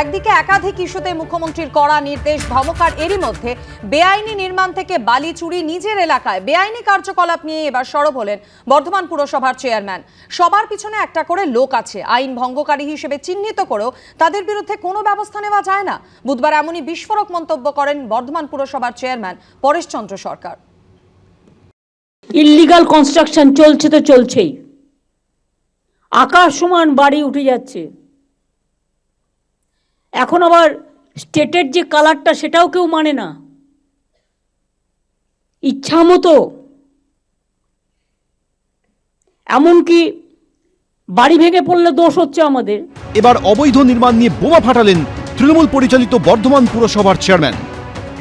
একদিকে একাধিক ইস্যুতে মুখ্যমন্ত্রীর কড়া নির্দেশ, ধমকার এরই মধ্যে বেআইনি নির্মাণ থেকে বালি চুরি নিজের এলাকায়। বেআইনি কার্যকলাপ নিয়ে এবার সরব হলেন বর্ধমান পুরসভার চেয়ারম্যান। সবার পিছনে একটা করে লোক আছে। আইন ভঙ্গকারী হিসেবে চিহ্নিত করেও তাদের বিরুদ্ধে কোনো ব্যবস্থা নেওয়া যায় না। বুধবার এমনই বিস্ফোরক মন্তব্য করেন বর্ধমান পুরসভার chairman Pareshchandra Sarkar. Illegal construction চলছে তো চলছেই। আকাশ সমান বাড়ি উঠে যাচ্ছে। এখন আবার স্টেটের যে কালারটা সেটাও কেউ মানে না। ইচ্ছা মতো এমনকি বাড়ি ভেঙে পড়লে দোষ হচ্ছে আমাদের। এবার অবৈধ নির্মাণ নিয়ে বোমা ফাটালেন তৃণমূল পরিচালিত বর্ধমান পুরসভার চেয়ারম্যান।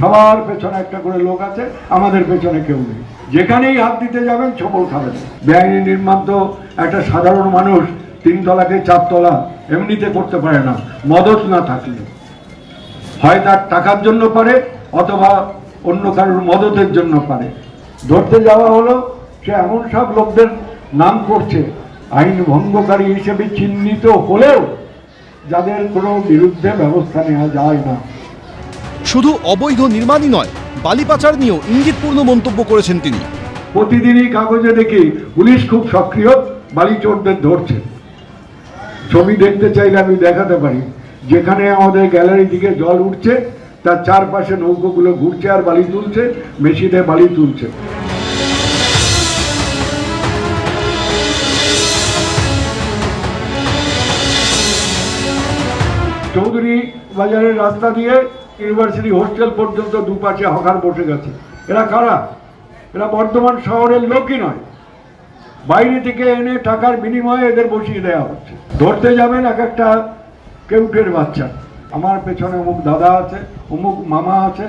সবার পেছনে একটা করে লোক আছে আমাদের পেছনে কেউ নেই। যেখানেই হাত দিতে যাবেন ছবল খাবেন। বেআইনি নির্মাণ তো একটা সাধারণ মানুষ তিনতলাকে চারতলা এমনিতে করতে পারে না মদত না থাকলে। হয় তার টাকার জন্য পারে অথবা অন্য কারোর মদতের জন্য পারে। ধরতে যাওয়া হলো সে এমন সব লোকদের নাম করছে আইন ভঙ্গকারী হিসেবে চিহ্নিত হলেও যাদের কোনো বিরুদ্ধে ব্যবস্থা নেওয়া যায় না। শুধু অবৈধ নির্মাণই নয় বালি পাচার নিয়েও ইঙ্গিতপূর্ণ মন্তব্য করেছেন তিনি। প্রতিদিনই কাগজে দেখি পুলিশ খুব সক্রিয় বালি চোরদের ধরছে। ছবি দেখতে চাইলে আমি দেখাতে পারি। যেখানে আমাদের গ্যালারি দিকে জল উঠছে, তার চারপাশে নৌকোগুলো ঘুরছে আর বালি তুলছে, মেশিনে বালি তুলছে। চৌধুরী বাজারের রাস্তা দিয়ে ইউনিভার্সিটি হোস্টেল পর্যন্ত দুপাশে হকার বসে গেছে। এরা কারা? এরা বর্ধমান শহরের লোকই নয়। বাইরে থেকে এনে টাকার বিনিময়ে এদের বসিয়ে দেওয়া হচ্ছে। ধরতে যাবেন এক একটা কেউটের বাচ্চা। আমার পেছনে অমুক দাদা আছে, অমুক মামা আছে।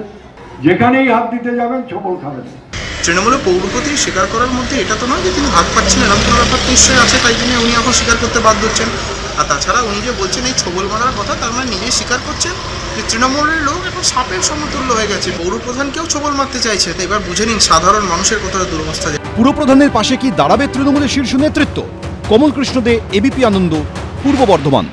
যেখানেই হাত দিতে যাবেন ছবল খাবেন। তৃণমূলের পৌরপতি স্বীকার করার মধ্যে এটা তো নয় যে তিনি ভাগ পাচ্ছেন এরকম কোনো ব্যাপার নিশ্চয়ই আছে, তাই জন্য উনি এখন স্বীকার করতে বাধ্য হচ্ছেন। আর তাছাড়া উনি যে বলছেন এই ছবল মারার কথা তার মানে নিজেই স্বীকার করছেন যে তৃণমূলের লোক এখন সাপের সমতুল্য হয়ে গেছে। পৌরপ্রধানকেও ছবল মারতে চাইছে। তো এবার বুঝে নিন সাধারণ মানুষের কতটা দুরবস্থা পুরপ্রধানের পাশে কি দাঁড়াবে তৃণমূলের শীর্ষ নেতৃত্ব? কমল কৃষ্ণ দে এবিপি আনন্দ পূর্ব বর্ধমান।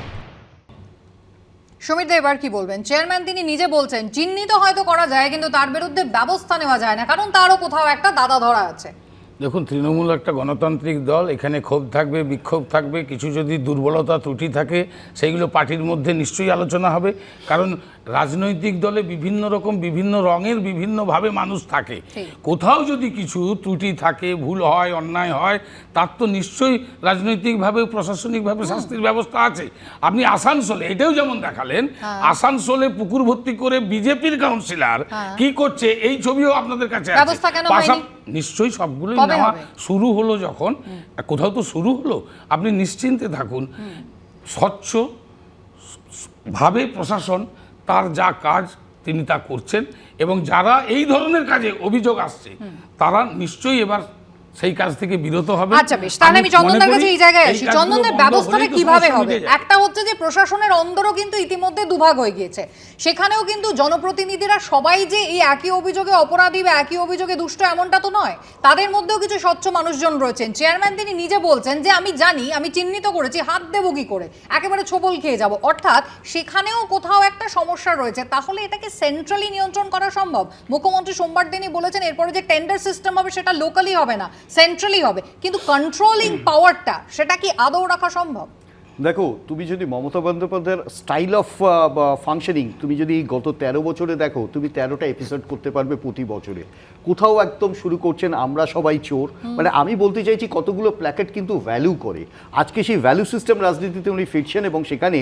সমীর দা এবার কি বলবেন? চেয়ারম্যান তিনি নিজে বলছেন চিহ্নিত হয়তো করা যায় কিন্তু তার বিরুদ্ধে ব্যবস্থা নেওয়া যায় না। কারণ তারও কোথাও একটা দাদা ধরা আছে। দেখুন, তৃণমূল একটা গণতান্ত্রিক দল, এখানে ক্ষোভ থাকবে, বিক্ষোভ থাকবে, কিছু যদি দুর্বলতা ত্রুটি থাকে, সেইগুলো পার্টির মধ্যে নিশ্চয়ই আলোচনা হবে। কারণ রাজনৈতিক দলে বিভিন্ন রকম বিভিন্ন রঙের বিভিন্নভাবে মানুষ থাকে। কোথাও যদি কিছু ত্রুটি থাকে ভুল হয় অন্যায় হয় তার তো নিশ্চয়ই রাজনৈতিকভাবে প্রশাসনিকভাবে শাস্তির ব্যবস্থা আছে। আপনি আসানসোলে এটাও যেমন দেখালেন আসানসোলে পুকুর ভর্তি করে বিজেপির কাউন্সিলর কি করছে এই ছবিও আপনাদের কাছে আছে? নিশ্চয়ই সবগুলোই নেওয়া শুরু হলো যখন। কোথাও তো শুরু হলো। আপনি নিশ্চিন্তে থাকুন। স্বচ্ছ ভাবে প্রশাসন তার যা কাজ তিনি তা করছেন এবং যারা এই ধরনের কাজে অভিযোগ আসছে তারা নিশ্চয়ই এবার সেই কাজ থেকে বিরত হবে। আচ্ছা বেশ তাহলে আমি চন্দনদার কাছে এই জায়গায় আসি। চন্দনদের ব্যবস্থাটা কীভাবে হবে? একটা হচ্ছে যে প্রশাসনের অন্দরও কিন্তু ইতিমধ্যে দুভাগ হয়ে গিয়েছে। সেখানেও কিন্তু জনপ্রতিনিধিরা সবাই যে এই একই অভিযোগে অপরাধী বা একই অভিযোগে দুষ্ট এমনটা তো নয় তাদের মধ্যেও কিছু স্বচ্ছ মানুষজন রয়েছেন। চেয়ারম্যান তিনি নিজে বলছেন যে আমি জানি আমি চিহ্নিত করেছি হাত দেবো কি করে? একেবারে ছোবল খেয়ে যাব। অর্থাৎ সেখানেও কোথাও একটা সমস্যা রয়েছে। তাহলে এটাকে সেন্ট্রালি নিয়ন্ত্রণ করা সম্ভব? মুখ্যমন্ত্রী সোমবার দিনই বলেছেন এরপরে যে টেন্ডার সিস্টেম হবে সেটা লোকালি হবে না। সেন্ট্রালি হবে। কিন্তু কন্ট্রোলিং পাওয়ারটা সেটা কি আদৌ রাখা সম্ভব? দেখো তুমি যদি মমতা বন্দ্যোপাধ্যায়ের স্টাইল অফ ফাংশনিং তুমি যদি গত তেরো বছরে দেখো তুমি তেরোটা এপিসোড করতে পারবে প্রতি বছরে। কোথাও একদম শুরু করছেন আমরা সবাই চোর। মানে আমি বলতে চাইছি কতগুলো প্ল্যাকেট কিন্তু ভ্যালু করে। আজকে সেই ভ্যালু সিস্টেম রাজনীতিতে উনি ফিরছেন এবং সেখানে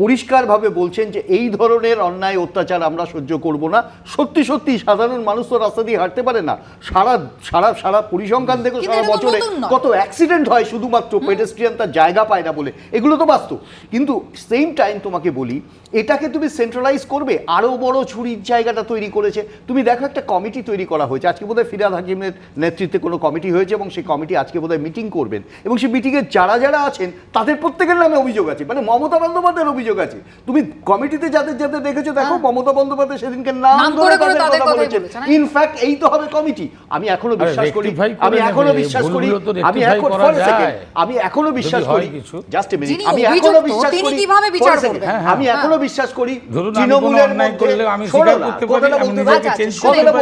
পরিষ্কারভাবে বলছেন যে এই ধরনের অন্যায় অত্যাচার আমরা সহ্য করব না। সত্যি সত্যি সাধারণ মানুষ তো রাস্তা দিয়ে হাঁটতে পারে না। সারা সারা সারা পরিসংখ্যান দেখো সারা বছরে কত অ্যাক্সিডেন্ট হয় শুধুমাত্র পেডেস্ট্রিয়ান তার জায়গা পায় না বলে। এগুলো তো বাস্তব। কিন্তু সেম টাইম তোমাকে বলি এটাকে তুমি সেন্ট্রালাইজ করবে আরও বড় ছুরির জায়গাটা তৈরি করেছে। তুমি দেখো একটা কমিটি তৈরি করা হয়েছে। আজকে বোধহয় ফিরাদ হাকিমের নেতৃত্বে কোনো কমিটি হয়েছে এবং সেই কমিটি আজকে বোধহয় মিটিং করবেন। এবং সেই মিটিংয়ে যারা যারা আছেন তাদের প্রত্যেকের নামে অভিযোগ আছে। মানে মমতা বন্দ্যোপাধ্যায়ের অভিযোগ অভিযোগ আছে। তুমি কমিটিতে যাদের যাদের দেখেছ দেখো মমতা বন্দ্যোপাধ্যায় সেদিনকে নাম নাম ধরে করে করে তাদের কথা বলেছেন হ্যাঁ। ইনফ্যাক্ট এই তো হবে কমিটি। আমি এখনও বিশ্বাস করি আমি এখনও বিশ্বাস করি আমি এখন। আমি এখনও বিশ্বাস করি জাস্ট এ মিনিট আমি এখনও বিশ্বাস তিনি করি কীভাবে বিচার করবেন? হ্যাঁ, হ্যাঁ। আমি এখনও বিশ্বাস করি তৃণমূলের মধ্যে আমি স্বীকার করতে পারি, আমি নিজেকে হ্যাঁ,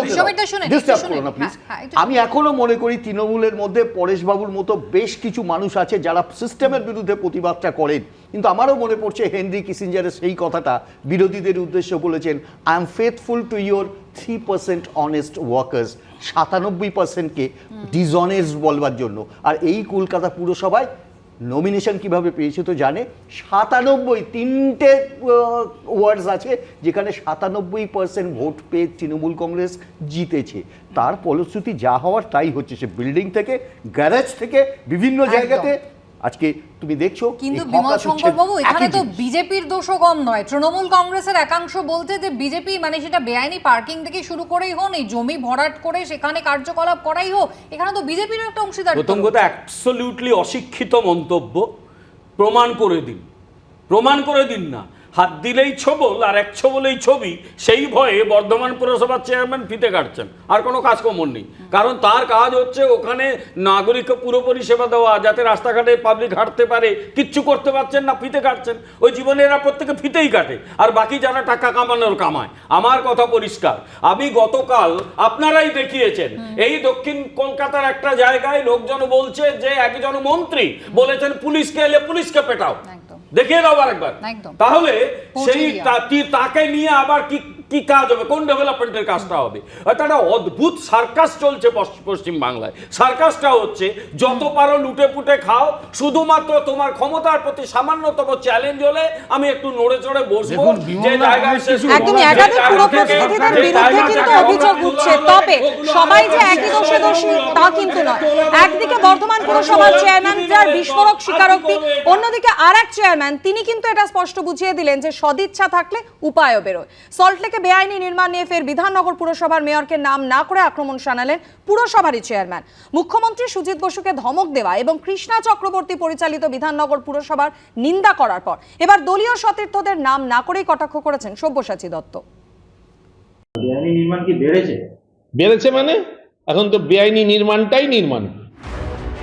হ্যাঁ, একটু আমি এখনও মনে করি তৃণমূলের মধ্যে পরেশবাবুর মতো বেশ কিছু মানুষ আছে যারা সিস্টেমের বিরুদ্ধে প্রতিবাদটা করেন। কিন্তু আমারও মনে পড়ছে হেনরি কিসিঞ্জারের সেই কথাটা বিরোধীদের উদ্দেশ্যে বলেছেন I am faithful to your three percent honest workers সাতানব্বই পার্সেন্টকে ডিসঅনেস্ট বলবার জন্য। আর এই কলকাতা পুরসভায় নমিনেশন কীভাবে পেয়েছে তো জানে? সাতানব্বই তিনটে ওয়ার্ডস আছে যেখানে সাতানব্বই পার্সেন্ট ভোট পেয়ে তৃণমূল কংগ্রেস জিতেছে। তার ফলশ্রুতি যা হওয়ার তাই হচ্ছে। সে বিল্ডিং থেকে গ্যারেজ থেকে বিভিন্ন জায়গাতে আজকে তুমি দেখছ কিন্তু বিমল শঙ্কর বাবু এখানে তো বিজেপির দোষও কম নয়। তৃণমূল কংগ্রেসের একাংশ বলছে যে বিজেপি মানে সেটা বেআইনি পার্কিং থেকে শুরু করেই হোক এই জমি ভরাট করে সেখানে কার্যকলাপ করাই হোক এখানে তো বিজেপির একটা অংশীদার প্রথম কথা অ্যাবসলিউটলি অশিক্ষিত মন্তব্য। প্রমাণ করে দিন। প্রমাণ করে দিন না। হাত দিলেই ছবল আর এক ছবলেই ছবি সেই ভয়ে বর্ধমান পুরসভার চেয়ারম্যান ফিতে কাটছেন। আর কোনো কাজকর্ম নেই। কারণ তার কাজ হচ্ছে ওখানে নাগরিককে পুরো পরিষেবা দেওয়া যাতে রাস্তাঘাটে পাবলিক হাঁটতে পারে। কিচ্ছু করতে পারছেন না ফিতে কাটছেন। ওই জীবনে এরা প্রত্যেকে ফিতেই কাটে। আর বাকি যারা টাকা কামানোর কামায় আমার কথা পরিষ্কার। আমি গতকাল আপনারাই দেখিয়েছেন। এই দক্ষিণ কলকাতার একটা জায়গায় লোকজন বলছে যে একজন মন্ত্রী বলেছেন পুলিশকে এলে পুলিশকে পেটাও। দেখিয়ে দাও আরেকবার। তাহলে সেই তাকে নিয়ে আবার কি কি কাজ হবে? কোন ডেভেলপমেন্টের কাজটা হবে? অর্থাৎ একটা অদ্ভুত সার্কাস চলছে পশ্চিম বাংলায়। সার্কাসটা হচ্ছে যত পারো লুটে পুটে খাও শুধুমাত্র তোমার ক্ষমতার প্রতি সামান্যতম চ্যালেঞ্জ হলে আমি একটু নড়ে চড়ে বসবো যে দা, জায়গায় অনেক সে কিছু শুরু একদম করেছে, একাধিক যে জায়গা পুরপ্রতিনিধিদের থেকে- যে বিরুদ্ধে জায়গা কিন্তু থেকে অভিযোগ উঠছে। তবে সবাই যে একই দোষে দোষী তা কিন্তু নয়। একদিকে বর্ধমান পুরসভার চেয়ারম্যান যার বিস্ফোরক স্বীকারোক্তি অন্যদিকে আর এক চেয়ারম্যান তিনি কিন্তু এটা স্পষ্ট বুঝিয়ে দিলেন যে সদিচ্ছা থাকলে উপায়ও বেরোয়। সল্টলেকে বেআইনি নির্মাণ নিয়ে ফের বিধাননগর পুরসভার মেয়রকে নাম না করে আক্রমণ শানালেন পুরসভারই চেয়ারম্যান। মুখ্যমন্ত্রী সুজিত বসুকে ধমক দেওয়া এবং কৃষ্ণা চক্রবর্তী পরিচালিত বিধাননগর পুরসভার নিন্দা করার পর এবার দলীয় সতীর্থদের নাম না করেই কটাক্ষ করেছেন সব্যসাচী দত্ত। বেআইনি নির্মাণ কি বেড়েছে? বেড়েছে মানে? এখন তো বেআইনি নির্মাণটাই নির্মাণ।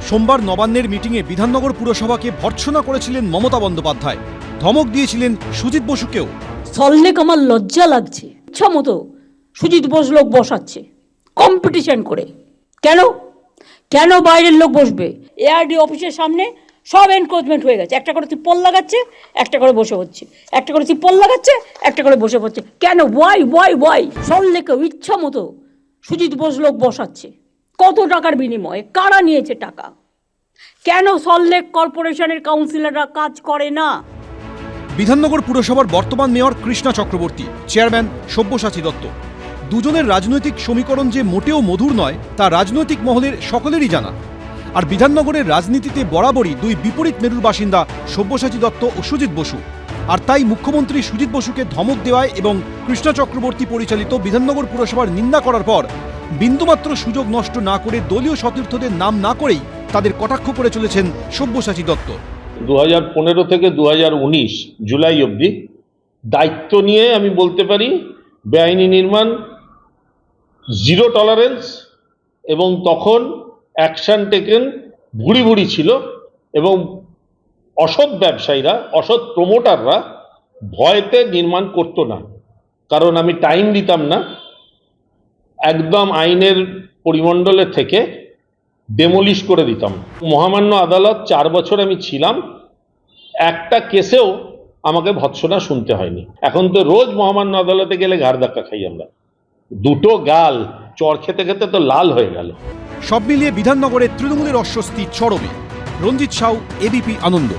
সোমবার নবান্নের মিটিংয়ে বিধাননগর পুরসভাকে ভর্ৎসনা করেছিলেন মমতা বন্দ্যোপাধ্যায়। ধমক দিয়েছিলেন সুজিত বসুকেও। সল্লেক আমার লজ্জা লাগছে। ইচ্ছা মতো সুজিত বোস লোক বসাচ্ছে কম্পিটিশন করে। কেন? কেন বাইরের লোক বসবে? এআরডি অফিসের সামনে সব এনক্রোচমেন্ট হয়ে গেছে। একটা করে তিপ্পল লাগাচ্ছে, একটা করে বসে হচ্ছে। একটা করে তিপ্পল লাগাচ্ছে, একটা করে বসে পড়ছে কেন? ওয়াই ওয়াই ওয়াই সল্লেকেও ইচ্ছা মতো সুজিত বোস লোক বসাচ্ছে। কত টাকার বিনিময়ে? কারা নিয়েছে টাকা? কেন সল্লেক কর্পোরেশনের কাউন্সিলররা কাজ করে না? বিধাননগর পুরসভার বর্তমান মেয়র কৃষ্ণা চক্রবর্তী, চেয়ারম্যান সব্যসাচী দত্ত। দুজনের রাজনৈতিক সমীকরণ যে মোটেও মধুর নয়, তা রাজনৈতিক মহলের সকলেরই জানা। আর বিধাননগরের রাজনীতিতে বরাবরই দুই বিপরীত মেরুর বাসিন্দা সব্যসাচী দত্ত ও সুজিত বসু। আর তাই মুখ্যমন্ত্রী সুজিত বসুকে ধমক দেওয়ায় এবং কৃষ্ণা চক্রবর্তী পরিচালিত বিধাননগর পুরসভার নিন্দা করার পর বিন্দুমাত্র সুযোগ নষ্ট না করে দলীয় সতীর্থদের নাম না করেই তাদের কটাক্ষ করে চলেছেন সব্যসাচী দত্ত। দু হাজার পনেরো থেকে দু হাজার উনিশ জুলাই অবধি দায়িত্ব নিয়ে আমি বলতে পারি, বেআইনি নির্মাণ, জিরো টলারেন্স এবং তখন অ্যাকশন টেকেন ভুড়ি ভুড়ি ছিল এবং অসৎ ব্যবসায়ীরা, অসৎ প্রমোটাররা ভয়তে নির্মাণ করতো না। কারণ আমি টাইম দিতাম না। একদম আইনের পরিমণ্ডলে থেকে ডেমোলিশ করে দিতাম। মহামান্য আদালত চার বছর আমি ছিলাম, একটা কেসেও আমাকে ভৎসনা শুনতে হয়নি। এখন তো রোজ মহামান্য আদালতে গেলে ঘাড় ধাক্কা খাই আমরা। দুটো গাল, চর খেতে খেতে তো লাল হয়ে গেল। সব মিলিয়ে বিধাননগরের তৃণমূলের অস্বস্তি চরমে। রঞ্জিত সাউ এবিপি আনন্দ।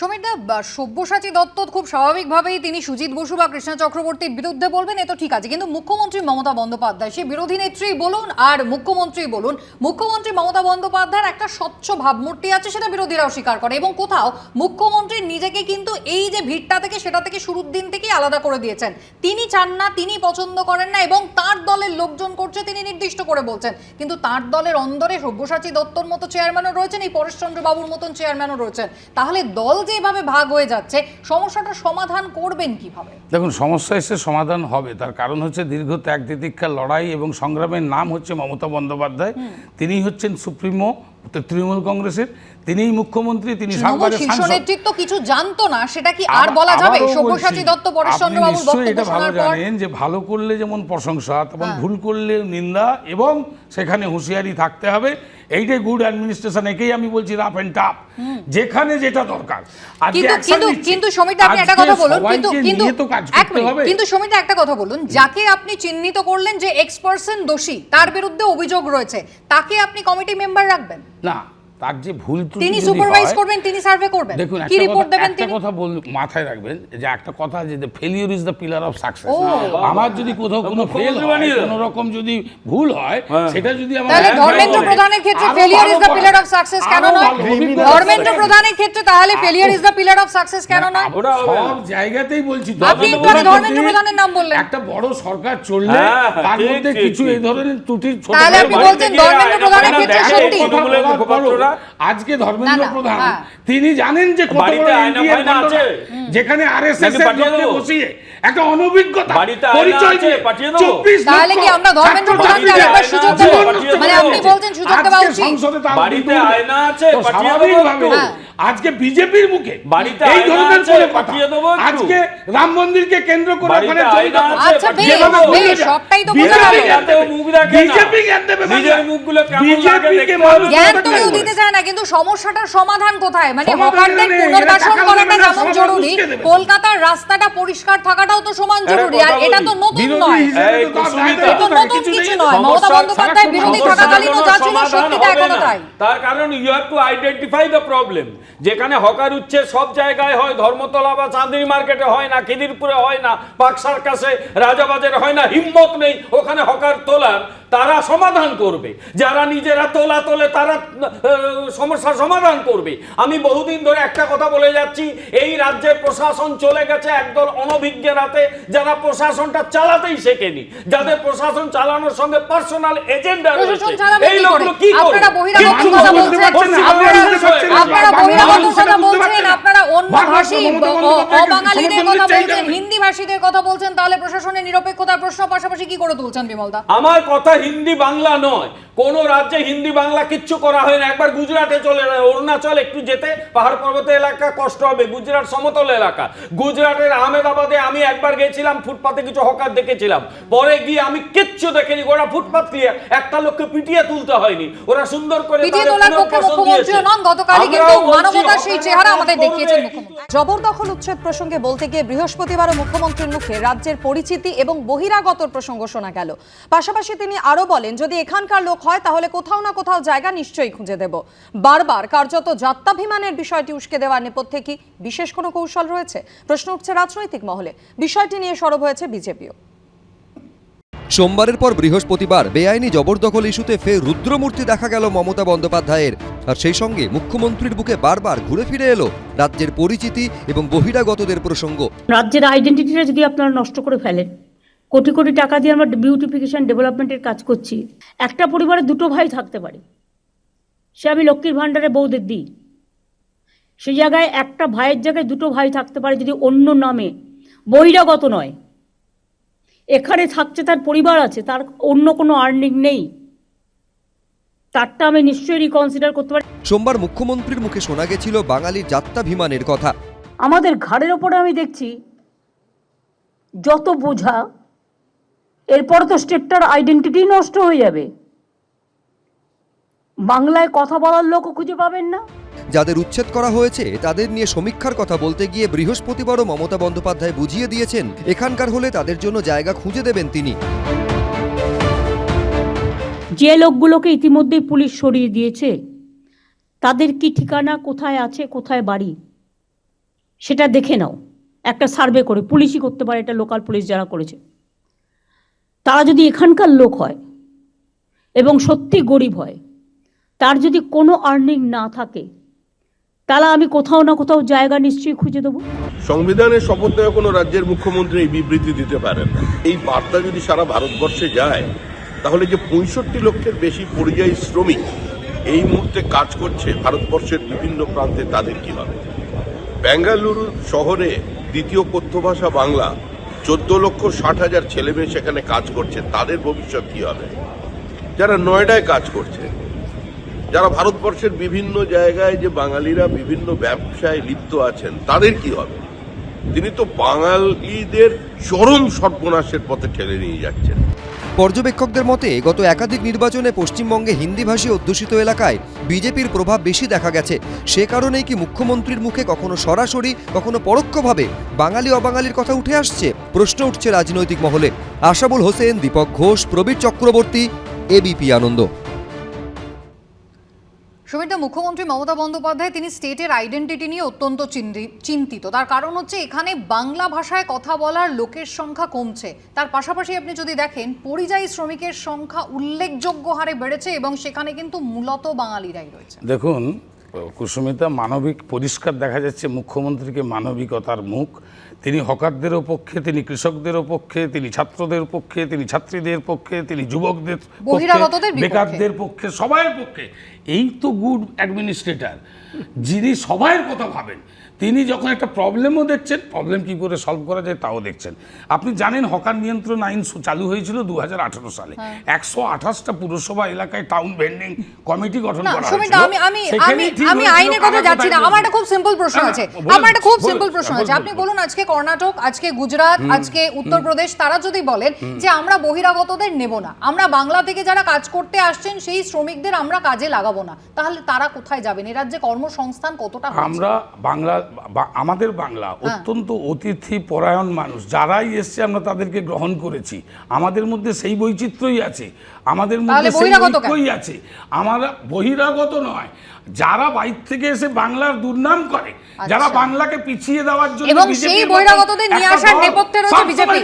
সমীরদা সব্যসাচী দত্ত খুব স্বাভাবিকভাবেই তিনি সুজিত বসু বা কৃষ্ণা চক্রবর্তীর বিরুদ্ধে বলবেন, এ তো ঠিক আছে। কিন্তু মুখ্যমন্ত্রী মমতা বন্দ্যোপাধ্যায় সে বিরোধী নেত্রী বলুন আর মুখ্যমন্ত্রী বলুন, মুখ্যমন্ত্রী মমতা বন্দ্যোপাধ্যায়ের একটা স্বচ্ছ ভাবমূর্তি আছে, সেটা বিরোধীরাও স্বীকার করে এবং কোথাও মুখ্যমন্ত্রী নিজেকে কিন্তু এই যে ভিড়টা থেকে, সেটা থেকে শুরুর দিন থেকেই আলাদা করে দিয়েছেন। তিনি চান না, তিনি পছন্দ করেন না এবং তার দলের লোকজন করছে, তিনি নির্দিষ্ট করে বলছেন। কিন্তু তার দলের অন্দরে সব্যসাচী দত্তর মতো চেয়ারম্যানও রয়েছেন, এই পরেশচন্দ্র বাবুর মতন চেয়ারম্যানও রয়েছেন। তাহলে দল যে এভাবে ভাগ হয়ে যাচ্ছে সমস্যাটা সমাধান করবেন কীভাবে? দেখুন সমস্যা এসে সমাধান হবে। তার কারণ হচ্ছে দীর্ঘ ত্যাগ তিতিক্ষার লড়াই এবং সংগ্রামের নাম হচ্ছে মমতা বন্দ্যোপাধ্যায়। তিনি হচ্ছেন সুপ্রিমো তৃণমূল কংগ্রেসের তিনিই মুখ্যমন্ত্রী তিনি শীর্ষ নেতৃত্ব কিছু জানতো না সেটা কি আর বলা যাবে? সব্যসাচী দত্ত পরেশচন্দ্র বাবুর বক্তব্য শোনার পর জানেন যে ভালো করলে যেমন প্রশংসা তেমন হ্যাঁ। ভুল করলে নিন্দা এবং সেখানে হুঁশিয়ারি থাকতে হবে। এইটাই গুড অ্যাডমিনিস্ট্রেশন একেই আমি বলছি রাফ এন্ড টাফ যেখানে যেটা দরকার। কিন্তু কিন্তু কিন্তু সমিতা আপনি একটা কথা বলুন কিন্তু কিন্তু এক মিনিট, কিন্তু সমিতা একটা কথা বলুন। যাকে আপনি চিহ্নিত করলেন যে এক্স পার্সন দোষী তার বিরুদ্ধে অভিযোগ রয়েছে তাকে আপনি কমিটি মেম্বার রাখবেন? না তার যে ভুল ত্রুটি তিনি সুপারভাইজ করবেন তিনি সার্ভে করবেন দেখুন কি রিপোর্ট দেবেন তিনি কথা বল মাথায় রাখবেন যে একটা কথা যে failure is the pillar of success. আমার যদি কোথাও কোনো ফেল হয়। কোনো রকম যদি ভুল হয় সেটা যদি আমার তাহলে ধর্মেন্দ্র প্রধানের ক্ষেত্রে আরও failure is the pillar of success কেন নয় ধর্মেন্দ্র প্রধানের ক্ষেত্রে তাহলে failure is the pillar of success কেন নয় না। সব জায়গাতেই বলছি আপনি ধর্মেন্দ্র একটু ধর্মেন্দ্র প্রধানের নাম বললেন। একটা বড় সরকার চললে হ্যাঁ, হ্যাঁ, তার মধ্যে কিছু এই ধরনের ত্রুটি ছোট তাহলে আপনি বলছেন ধর্মেন্দ্র প্রধানের ক্ষেত্রে সত্যি? পরও আজকে ধর্মেন্দ্র প্রধান হ্যাঁ। তিনি জানেন যে কত বড়। আছে? যেখানে আরএসএস এর লোককে বসিয়ে একটা অনভিজ্ঞতা পরিচয় দিয়ে পাঠিয়ে দেবো? 24 তাহলে কি আমরা ছাত্রীরা আরেকবার সুযোগ দেবো? মানে আপনি বলছেন সুযোগ দেওয়া উচিত? সংসদে বাড়িতে আয়না আছে, পাঠিয়ে দেবো। হ্যাঁ। আজকে বিজেপির মুখে বাড়িতে এই ধরনের কথা। দেবো আজকে রাম মন্দিরকে কেন্দ্র করে ওখানে আচ্ছা, বেশ, বেশ, সবটাই তো বোঝা বিজেপি গেল। জ্ঞান মুখ রাখে বিজেপি জ্ঞান দেবে নিজের মুখগুলো কেমন লাগে দেখতে জ্ঞান তো কেউ দিতে চায় না কিন্তু সমস্যাটার সমাধান কোথায়? মানে হকারদের পুনর্বাসন করাটা যেমন জরুরি কলকাতার রাস্তাটা পরিষ্কার থাকাটাও তো সমান জরুরি আর এটা তো নতুন নয়। এটা নতুন কিছু নয়। মমতা বন্দ্যোপাধ্যায় বিরোধী থাকাকালীন থাকাকালীনও যা ছিল সত্যিটা এখনও তাই। তার কারণ you have to identify the problem যেখানে হকার উচ্ছে সব জায়গায় হয় ধর্মতলা বা চাঁদনি মার্কেটে হয় না খিদিরপুরে হয় না পাক সার্কাসে রাজাবাজারে হয় না হিম্মত নেই। ওখানে হকার তোলার। তারা সমাধান করবে। যারা নিজেরা তোলা তোলে তারা সমস্যার সমাধান করবে। আমি বহুদিন ধরে একটা কথা বলে যাচ্ছি এই রাজ্যের প্রশাসন চলে গেছে একদল অনভিজ্ঞের হাতে যারা প্রশাসনটা চালাতেই শেখেনি। যাদের প্রশাসন চালানোর সঙ্গে পার্সোনাল এজেন্ডা রয়েছে এই লোকগুলো কি করবে? আপনারা অন্য ভাষী অবাঙালিদের কথা বলছেন হিন্দি ভাষীদের কথা বলছেন তাহলে প্রশাসনের নিরপেক্ষতার প্রশ্ন পাশাপাশি কি করে তুলছেন বিমলদা? আমার কথা হিন্দি বাংলা নয়। কোন রাজ্যে হিন্দি বাংলা কিচ্ছু করা হয় না। একবার গুজরাটে চলে যায় অরুণাচল একটু যেতে পাহাড় পর্বত এলাকা কষ্ট হবে। গুজরাট সমতল এলাকা। গুজরাটের আহমেদাবাদে আমি একবার গেছিলাম ফুটপাতে কিছু হকার দেখেছিলাম। পরে গিয়ে আমি কিচ্ছু দেখিনি। ওরা ফুটপাত দিয়ে একটা লোককে পিটিয়ে তুলতে হয়নি। ওরা সুন্দর করে জবরদখল উচ্ছেদ প্রসঙ্গে বলতে গিয়ে বৃহস্পতিবারও মুখ্যমন্ত্রীর মুখে রাজ্যের পরিচিতি এবং বহিরাগত প্রসঙ্গ শোনা গেল। পাশাপাশি তিনি আরও বলেন যদি এখানকার লোক হয় তাহলে কোথাও না কোথাও জায়গা নিশ্চয়ই খুঁজে দেব। বারবার কার্যত যাত্রাভিমানের বিষয়টি উস্কে দেওয়ার নেপথ্যে কি বিশেষ কোনো কৌশল রয়েছে? প্রশ্ন উঠছে রাজনৈতিক মহলে। বিষয়টি নিয়ে সরব হয়েছে বিজেপিও। সোমবারের পর বৃহস্পতিবার বেআইনি জবরদখল ইস্যুতে ফের রুদ্রমূর্তি দেখা গেল মমতা বন্দ্যোপাধ্যায়ের। আর সেই সঙ্গে মুখ্যমন্ত্রীর বুকে বারবার ঘুরে ফিরে এলো রাজ্যের পরিচিতি এবং বহিরাগতদের প্রসঙ্গ। রাজ্যের আইডেন্টিটিটা যদি আপনারা নষ্ট করে ফেলেন কোটি কোটি টাকা দিয়ে আমরা বিউটিফিকেশন ডেভেলপমেন্টের কাজ করছি। একটা পরিবারে দুটো ভাই থাকতে পারে। সে আমি লক্ষ্মীর ভাণ্ডারে বৌদের দিই। সেই জায়গায় একটা ভাইয়ের জায়গায় দুটো ভাই থাকতে পারে যদি অন্য নামে। বহিরাগত নয়। এখানে থাকছে তার পরিবার আছে তার অন্য কোনো আর্নিং নেই। তারটা আমি নিশ্চয়ই রিকনসিডার করতে পারি। সোমবার মুখ্যমন্ত্রীর মুখে শোনা গেছিল বাঙালির যাত্রাভিমানের কথা। আমাদের ঘাড়ের ওপরে আমি দেখছি যত বোঝা এরপর তো স্টেটটার আইডেন্টিটি নষ্ট হয়ে যাবে। বাংলায় কথা বলার লোকও খুঁজে পাবেন না। যাদের উচ্ছেদ করা হয়েছে তাদের নিয়ে সমীক্ষার কথা বলতে গিয়ে বৃহস্পতিবারও মমতা বন্দ্যোপাধ্যায় বুঝিয়ে দিয়েছেন এখানকার হলে তাদের জন্য জায়গা খুঁজে দেবেন তিনি। যে লোকগুলোকে ইতিমধ্যেই পুলিশ সরিয়ে দিয়েছে তাদের কি ঠিকানা কোথায় আছে কোথায় বাড়ি সেটা দেখে নাও। একটা সার্ভে করে পুলিশই করতে পারে এটা লোকাল পুলিশ যারা করেছে। তারা যদি এখানকার লোক হয় এবং সত্যি গরিব হয়, তার যদি কোনো আর্নিং না থাকে, তাহলে আমি কোথাও না কোথাও জায়গা নিশ্চয়ই খুঁজে দেবো। সংবিধানের শপথ নেওয়া কোনো রাজ্যের মুখ্যমন্ত্রী এই বিবৃতি দিতে পারেন এই বার্তা যদি সারা ভারতবর্ষে যায়, তাহলে যে পঁয়ষট্টি লক্ষের বেশি পরিযায়ী শ্রমিক এই মুহূর্তে কাজ করছে ভারতবর্ষের বিভিন্ন প্রান্তে, তাদের কি হবে বেঙ্গালুরু শহরে দ্বিতীয় কথ্য ভাষা বাংলা চোদ্দ লক্ষ ষাট হাজার ছেলে মেয়ে সেখানে কাজ করছে, তাদের ভবিষ্যৎ কি হবে? যারা নয়ডায় কাজ করছে, যারা ভারতবর্ষের বিভিন্ন জায়গায় যে বাঙালিরা বিভিন্ন ব্যবসায় লিপ্ত আছেন, তাদের কি হবে? তিনি তো বাঙালিদের চরম সর্বনাশের পথে ঠেলে নিয়ে যাচ্ছেন। পর্যবেক্ষকদের মতে, গত একাধিক নির্বাচনে পশ্চিমবঙ্গে হিন্দিভাষী অধ্যুষিত এলাকায় বিজেপির প্রভাব বেশি দেখা গেছে। সে কারণেই কি মুখ্যমন্ত্রীর মুখে কখনো সরাসরি, কখনো পরোক্ষভাবে বাঙালি, অবাঙালির কথা উঠে আসছে? প্রশ্ন উঠছে রাজনৈতিক মহলে। আশাবুল হোসেন, দীপক ঘোষ, প্রবীর চক্রবর্তী এবিপি আনন্দ। সুমিতা মুখ্যমন্ত্রী মমতা বন্দ্যোপাধ্যায় তিনি স্টেটের আইডেন্টিটি নিয়ে অত্যন্ত চিন্তি- চিন্তিত। তার কারণ হচ্ছে এখানে বাংলা ভাষায় কথা বলার লোকের সংখ্যা কমছে। তার পাশাপাশি আপনি যদি দেখেন পরিযায়ী শ্রমিকের সংখ্যা উল্লেখযোগ্য হারে বেড়েছে এবং সেখানে কিন্তু মূলত বাঙালিরাই রয়েছে। দেখুন কুসুমিতা মানবিক পরিষ্কার দেখা যাচ্ছে মুখ্যমন্ত্রীকে মানবিকতার মুখ। তিনি হকারদেরও পক্ষে তিনি কৃষকদেরও পক্ষে তিনি ছাত্রদের পক্ষে তিনি ছাত্রীদের পক্ষে তিনি যুবকদের। বেকারদের পক্ষে সবাইয়ের পক্ষে। এই তো গুড অ্যাডমিনিস্ট্রেটর যিনি সবাইয়ের কথা ভাবেন তিনি যখন একটা প্রবলেমও দেখছেন প্রবলেম কি করে সলভ করা যায় তাও দেখছেন। আপনি জানেন হকার নিয়ন্ত্রণ আইন চালু হয়েছিল দু সালে। হ্যাঁ। একশো আঠাশটা পুরসভা এলাকায় টাউন ভেন্ডিং কমিটি গঠন করা আমি আমি আমি আইনের কথা যাচ্ছি না। আমার একটা খুব সিম্পল প্রশ্ন আছে। আমার একটা খুব সিম্পল প্রশ্ন আছে। আপনি বলুন। বলুন আজকে কর্ণাটক আজকে গুজরাট আজকে উত্তরপ্রদেশ তারা যদি বলেন যে আমরা বহিরাগতদের নেব না আমরা বাংলা থেকে যারা কাজ করতে আসছেন সেই শ্রমিকদের আমরা কাজে লাগাবো না। তাহলে তারা কোথায় যাবেন? এ রাজ্যে কর্মসংস্থান কতটা আমরা বাংলা আমাদের বাংলা হ্যাঁ। অত্যন্ত অতিথি পরায়ণ মানুষ। যারাই এসছে আমরা তাদেরকে গ্রহণ করেছি। আমাদের মধ্যে সেই বৈচিত্র্যই আছে। আমাদের মধ্যে সেই ঐক্যই আছে। আমরা বহিরাগত নয়। যারা বাইর থেকে এসে বাংলার দুর্নাম করে যারা আচ্ছা। বাংলাকে পিছিয়ে দেওয়ার জন্য এবং সেই বহিরাগতদের নিয়ে আসার নেপথ্যে রয়েছে বিজেপি।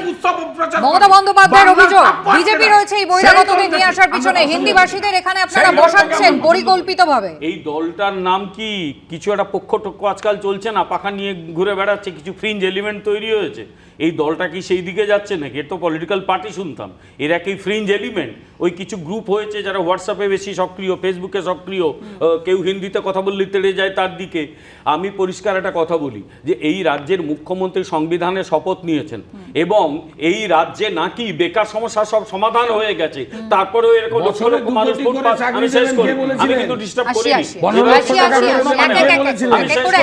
মমতা বন্দ্যোপাধ্যায়ের অভিযোগ বিজেপি রয়েছে এই। বহিরাগতদের নিয়ে আসার পিছনে হিন্দিভাষীদের এখানে আপনারা বসাচ্ছেন পরিকল্পিতভাবে। এই দলটার নাম কি? কিছু একটা পক্ষ টক্ষ আজকাল চলছে না? পাখা নিয়ে ঘুরে বেড়াচ্ছে, কিছু ফ্রিঞ্জ এলিমেন্ট তৈরি হয়েছে। এই দলটা কি সেই দিকে যাচ্ছে নাকি? এর তো পলিটিক্যাল পার্টি শুনতাম। এরা কি ফ্রিঞ্জ এলিমেন্ট ওই কিছু গ্রুপ হয়েছে যারা হোয়াটসঅ্যাপে বেশি সক্রিয় ফেসবুকে সক্রিয় কেউ হিন্দিতে কথা বললে তেড়ে যায় তার দিকে। আমি পরিষ্কার একটা কথা বলি যে এই রাজ্যের মুখ্যমন্ত্রী সংবিধানে শপথ নিয়েছেন এবং এই রাজ্যে নাকি বেকার সমস্যা সব সমাধান হয়ে গেছে। তারপরেও এরকম লক্ষ লক্ষ মানুষ কোটি করে ফুটপাত- চাকরি আমি শেষ করি। আমি কিন্তু ডিস্টার্ব করিনি। কে।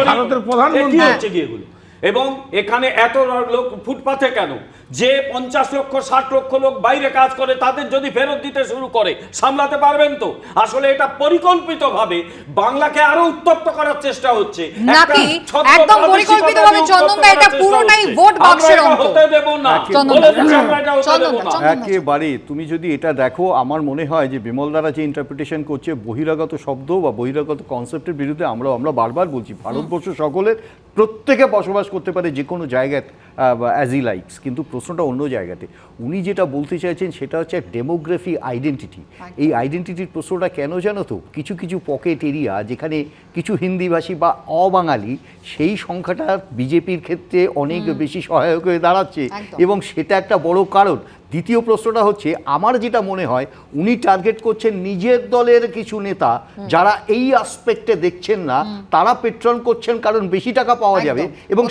ভারতের প্রধানমন্ত্রী হচ্ছে গিয়ে এগুলো। এবং এখানে এত লোক ফুটপাথে কেন? যে পঞ্চাশ লক্ষ ষাট লক্ষ লোক বাইরে কাজ করে তাদের যদি ফেরত দিতে শুরু করে সামলাতে পারবেন তো? আসলে এটা পরিকল্পিতভাবে বাংলাকে আরও উত্তপ্ত করার চেষ্টা হচ্ছে। নাকি একদম পরিকল্পিতভাবে উত্তপ্ত চন্দন দা, এটা পুরোটাই ভোট আমরা বাক্সের অঙ্ক। হতে দেব না। একেবারে তুমি যদি এটা দেখো আমার মনে হয় যে বিমল দ্বারা যে ইন্টারপ্রিটেশন করছে বহিরাগত শব্দ বা বহিরাগত কনসেপ্টের বিরুদ্ধে আমরা আমরা বারবার বলছি ভারতবর্ষ সকলের প্রত্যেকে বসবাস করতে পারে যে কোনো জায়গায় অ্যাজ ই লাইকস কিন্তু প্রশ্নটা অন্য জায়গাতে। উনি যেটা বলতে চাইছেন সেটা হচ্ছে ডেমোগ্রাফি আইডেন্টিটি এই আইডেন্টিটির প্রশ্নটা কেন জানো তো? কিছু কিছু পকেট এরিয়া যেখানে কিছু হিন্দিভাষী বা অবাঙালি সেই সংখ্যাটা বিজেপির ক্ষেত্রে অনেক বেশি সহায়ক হয়ে দাঁড়াচ্ছে। এবং সেটা একটা বড় কারণ। দ্বিতীয় প্রশ্নটা হচ্ছে আমার যেটা মনে হয় উনি টার্গেট করছেন নিজের দলের কিছু নেতা যারা এই আসপেক্টে দেখছেন না তারা পেট্রল করছেন কারণ বেশি টাকা পাওয়া যাবে। এবং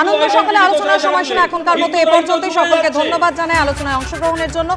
আনন্দ সকালে আলোচনার সময় এখনকার মতো এ পর্যন্তই সকলকে ধন্যবাদ জানাই আলোচনায় অংশগ্রহণের জন্য।